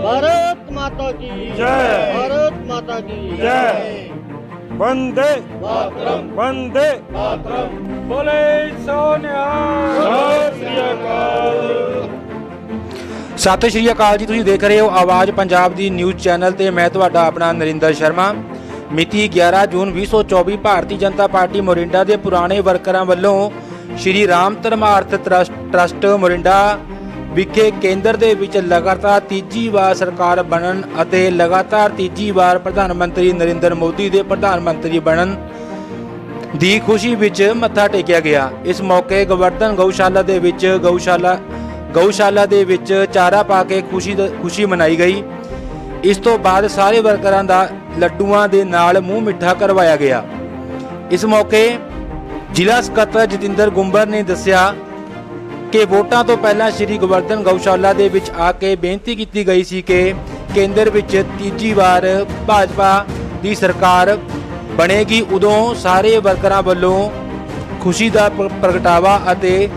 ભારત માતા કી જય ભારત માતા કી જય વંદે માતરમ વંદે માતરમ બોલે સોનિયા સત્ય ਸਤਿ ਸ਼੍ਰੀ ਅਕਾਲ ਜੀ ਤੁਸੀਂ ਦੇਖ ਰਹੇ ਹੋ ਆਵਾਜ਼ ਪੰਜਾਬ ਦੀ ਨਿਊਜ਼ ਚੈਨਲ ਤੇ ਮੈਂ ਤੁਹਾਡਾ ਆਪਣਾ ਨਰਿੰਦਰ ਸ਼ਰਮਾ ਮਿਤੀ 11 ਜੂਨ 2024 ਭਾਰਤੀ ਜਨਤਾ ਪਾਰਟੀ ਮੋਰਿੰਡਾ ਦੇ ਪੁਰਾਣੇ ਵਰਕਰਾਂ ਵੱਲੋਂ ਸ਼੍ਰੀ ਰਾਮ ਧਰਮਾਰਥ ਟਰਸਟ ਟਰਸਟ ਮੋਰਿੰਡਾ ਵਿਖੇ ਕੇਂਦਰ ਦੇ ਵਿੱਚ ਲਗਾਤਾਰ ਤੀਜੀ ਵਾਰ ਸਰਕਾਰ ਬਣਨ ਅਤੇ ਲਗਾਤਾਰ ਤੀਜੀ ਵਾਰ ਪ੍ਰਧਾਨ ਮੰਤਰੀ ਨਰਿੰਦਰ ਮੋਦੀ ਦੇ ਪ੍ਰਧਾਨ ਮੰਤਰੀ ਬਣਨ ਦੀ ਖੁਸ਼ੀ ਵਿੱਚ ਮੱਥਾ ਟੇਕਿਆ ਗਿਆ। ਇਸ ਮੌਕੇ ਗਵਰਧਨ ਗਊਸ਼ਾਲਾ ਦੇ ਵਿੱਚ ਗਊਸ਼ਾਲਾ ਗਊਸ਼ਾਲਾ ਦੇ ਵਿੱਚ ਚਾਰਾ ਪਾ ਕੇ ਖੁਸ਼ੀ ਖੁਸ਼ੀ ਮਨਾਈ ਗਈ। ਇਸ ਤੋਂ ਬਾਅਦ ਸਾਰੇ ਵਰਕਰਾਂ ਦਾ ਲੱਡੂਆਂ ਦੇ ਨਾਲ ਮੂੰਹ ਮਿੱਠਾ ਕਰਵਾਇਆ ਗਿਆ। ਇਸ ਮੌਕੇ ਜ਼ਿਲ੍ਹਾ ਸਕੱਤਰ ਜਤਿੰਦਰ ਗੁੰਬਰ ਨੇ ਦੱਸਿਆ ਕਿ ਵੋਟਾਂ ਤੋਂ ਪਹਿਲਾਂ ਸ਼੍ਰੀ ਗਵਰਧਨ ਗਊਸ਼ਾਲਾ ਦੇ ਵਿੱਚ ਆ ਕੇ ਬੇਨਤੀ ਕੀਤੀ ਗਈ ਸੀ ਕਿ ਕੇਂਦਰ ਵਿੱਚ ਤੀਜੀ ਵਾਰ ਭਾਜਪਾ ਦੀ ਸਰਕਾਰ ਬਣੇਗੀ। ਉਦੋਂ ਸਾਰੇ ਵਰਕਰਾਂ ਵੱਲੋਂ ਖੁਸ਼ੀ ਦਾ ਪ- ਪ੍ਰਗਟਾਵਾ ਅਤੇ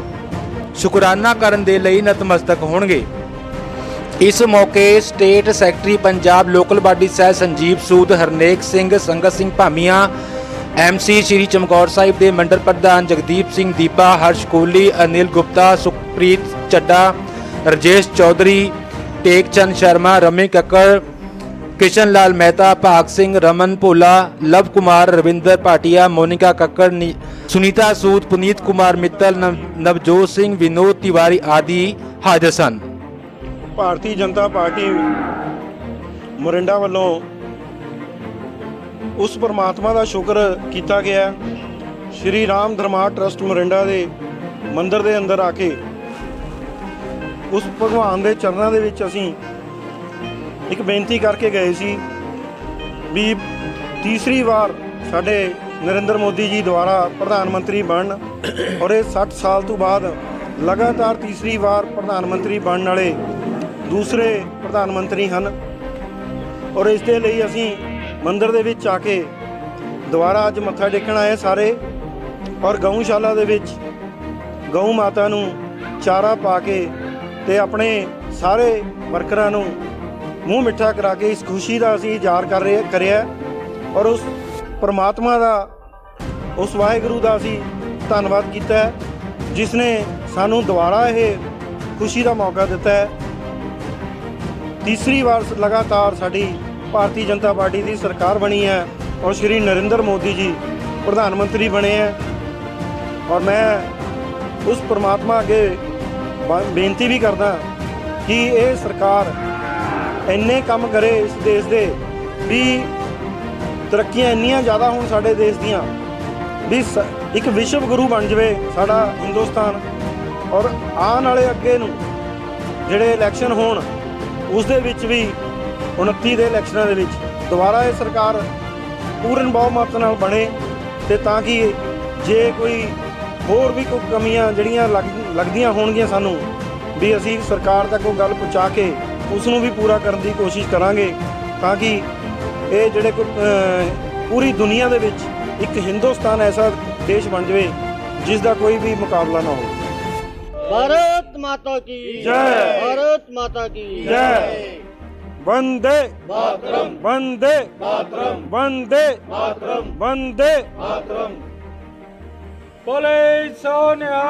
ਸ਼ੁਕਰਾਨਾ ਕਰਨ ਦੇ ਲਈ ਨਤਮਸਤਕ ਹੋਣਗੇ। ਇਸ ਮੌਕੇ state secretary Punjab local body ਸਹਿ ਸੰਜੀਵ ਸੂਦ, ਹਰਨੇਕ ਸਿੰਘ, ਸੰਗਤ ਸਿੰਘ ਭਾਮੀਆਂ ਐਮਸੀ ਸ਼੍ਰੀ ਚਮਕੌਰ ਸਾਹਿਬ ਦੇ ਮੰਡਲ ਪ੍ਰਧਾਨ ਜਗਦੀਪ ਸਿੰਘ ਦੀਪਾ, ਹਰਸ਼ ਕੋਹਲੀ, ਅਨਿਲ ਗੁਪਤਾ, ਸੁਖਪ੍ਰੀਤ ਚੱਡਾ, ਰਜੇਸ਼ ਚੌਧਰੀ, ਟੇਕਚੰਦ ਸ਼ਰਮਾ, ਰਮੀ ਕੱਕੜ ਕਿਸ਼ਨ ਲਾਲ ਮਹਿਤਾ, ਭਾਗ ਸਿੰਘ, ਰਮਨ ਭੋਲਾ, ਲਵ ਕੁਮਾਰ, ਰਵਿੰਦਰ ਭਾਟੀਆ, ਮੋਨਿਕਾ ਕੱਕੜ ਸੁਨੀਤਾ ਸੂਦ, ਪੁਨੀਤ ਕੁਮਾਰ ਮਿੱਤਲ, ਨਵ- ਨਵਜੋਤ ਸਿੰਘ, ਵਿਨੋਦ ਤਿਵਾਰੀ ਆਦਿ ਹਾਜ਼ਰ ਸਨ। ਭਾਰਤੀ ਜਨਤਾ ਪਾਰਟੀ ਮੋਰਿੰਡਾ ਵੱਲੋਂ ਉਸ ਪਰਮਾਤਮਾ ਦਾ ਸ਼ੁਕਰ ਕੀਤਾ ਗਿਆ ਸ਼੍ਰੀ ਰਾਮ ਧਰਮਾ ਟਰਸਟ ਮੋਰਿੰਡਾ ਦੇ ਮੰਦਿਰ ਦੇ ਅੰਦਰ ਆ ਕੇ ਉਸ ਭਗਵਾਨ ਦੇ ਚਰਨਾਂ ਦੇ ਵਿੱਚ ਅਸੀਂ ਇੱਕ ਬੇਨਤੀ ਕਰਕੇ ਗਏ ਸੀ ਵੀ ਤੀਸਰੀ ਵਾਰ ਸਾਡੇ ਨਰਿੰਦਰ ਮੋਦੀ ਜੀ ਦੁਆਰਾ ਪ੍ਰਧਾਨ ਮੰਤਰੀ ਬਣਨ ਔਰ ਇਹ 60 ਸਾਲ ਤੋਂ ਬਾਅਦ ਲਗਾਤਾਰ ਤੀਸਰੀ ਵਾਰ ਪ੍ਰਧਾਨ ਮੰਤਰੀ ਬਣਨ ਵਾਲੇ ਦੂਸਰੇ ਪ੍ਰਧਾਨ ਮੰਤਰੀ ਹਨ। ਔਰ ਇਸ ਦੇ ਲਈ ਅਸੀਂ ਮੰਦਿਰ ਦੇ ਵਿੱਚ ਆ ਕੇ ਦੁਬਾਰਾ ਅੱਜ ਮੱਥਾ ਟੇਕਣ ਆਏ ਸਾਰੇ ਔਰ ਗਊਸ਼ਾਲਾ ਦੇ ਵਿੱਚ ਗਊ ਮਾਤਾ ਨੂੰ ਚਾਰਾ ਪਾ ਕੇ ਤੇ ਆਪਣੇ ਸਾਰੇ ਵਰਕਰਾਂ ਨੂੰ ਮੂੰਹ ਮਿੱਠਾ ਕਰਾ ਕੇ ਇਸ ਖੁਸ਼ੀ ਦਾ ਅਸੀਂ ਇਜ਼ਹਾਰ ਕਰ ਰਹੇ ਕਰਿਆ ਔਰ ਉਸ ਪਰਮਾਤਮਾ ਦਾ ਉਸ ਵਾਹਿਗੁਰੂ ਦਾ ਅਸੀਂ ਧੰਨਵਾਦ ਕੀਤਾ ਹੈ, ਜਿਸ ਨੇ ਸਾਨੂੰ ਦੁਬਾਰਾ ਇਹ ਖੁਸ਼ੀ ਦਾ ਮੌਕਾ ਦਿੱਤਾ ਹੈ। ਤੀਸਰੀ ਵਾਰ ਲਗਾਤਾਰ ਸਾਡੀ ਭਾਰਤੀ ਜਨਤਾ ਪਾਰਟੀ ਦੀ ਸਰਕਾਰ ਬਣੀ ਹੈ ਔਰ ਸ਼੍ਰੀ ਨਰਿੰਦਰ ਮੋਦੀ ਜੀ ਪ੍ਰਧਾਨ ਮੰਤਰੀ ਬਣੇ ਹੈ। ਔਰ ਮੈਂ ਉਸ ਪ੍ਰਮਾਤਮਾ ਅੱਗੇ ਬੇਨਤੀ ਵੀ ਕਰਦਾ ਕਿ ਇਹ ਸਰਕਾਰ ਇੰਨੇ ਕੰਮ ਕਰੇ ਇਸ ਦੇਸ਼ ਦੇ ਵੀ ਤਰੱਕੀਆਂ ਇੰਨੀਆਂ ਜ਼ਿਆਦਾ ਹੋਣ ਸਾਡੇ ਦੇਸ਼ ਦੀਆਂ ਵੀ ਸ- ਇੱਕ ਵਿਸ਼ਵ ਗੁਰੂ ਬਣ ਜਾਵੇ ਸਾਡਾ ਹਿੰਦੁਸਤਾਨ। ਔਰ ਆਉਣ ਵਾਲੇ ਅੱਗੇ ਨੂੰ ਜਿਹੜੇ ਇਲੈਕਸ਼ਨ ਹੋਣ, ਉਸ ਦੇ ਵਿੱਚ ਵੀ 29 ਦੇ ਇਲੈਕਸ਼ਨਾਂ ਦੇ ਵਿੱਚ ਦੁਬਾਰਾ ਇਹ ਸਰਕਾਰ ਪੂਰਨ ਬਹੁਮਤ ਨਾਲ ਬਣੇ ਤੇ ਤਾਂ ਕਿ ਜੇ ਕੋਈ ਹੋਰ ਵੀ ਕੋਈ ਕਮੀਆਂ ਜਿਹੜੀਆਂ ਲੱਗਦੀਆਂ ਹੋਣਗੀਆਂ ਸਾਨੂੰ ਵੀ ਅਸੀਂ ਸਰਕਾਰ ਤੱਕ ਉਹ ਗੱਲ ਪਹੁੰਚਾ ਕੇ ਉਸ ਨੂੰ ਵੀ ਪੂਰਾ ਕਰਨ ਦੀ ਕੋਸ਼ਿਸ਼ ਕਰਾਂਗੇ ਤਾਂ ਕਿ ਇਹ ਜਿਹੜੇ ਪੂਰੀ ਦੁਨੀਆ ਦੇ ਵਿੱਚ ਇੱਕ ਹਿੰਦੁਸਤਾਨ ਐਸਾ ਦੇਸ਼ ਬਣ ਜਾਵੇ ਜਿਸ ਦਾ ਕੋਈ ਵੀ ਮੁਕਾਬਲਾ ਨਾ ਹੋਵੇ। ਭਾਰਤ ਮਾਤਾ ਕੀ ਜੈ। ਭਾਰਤ ਮਾਤਾ ਕੀ ਜੈ। வந்தே மாத்ரம் வந்தே மாத்ரம் வந்தே மாத்ரம் வந்தே மாத்ரம் போலே சோனியா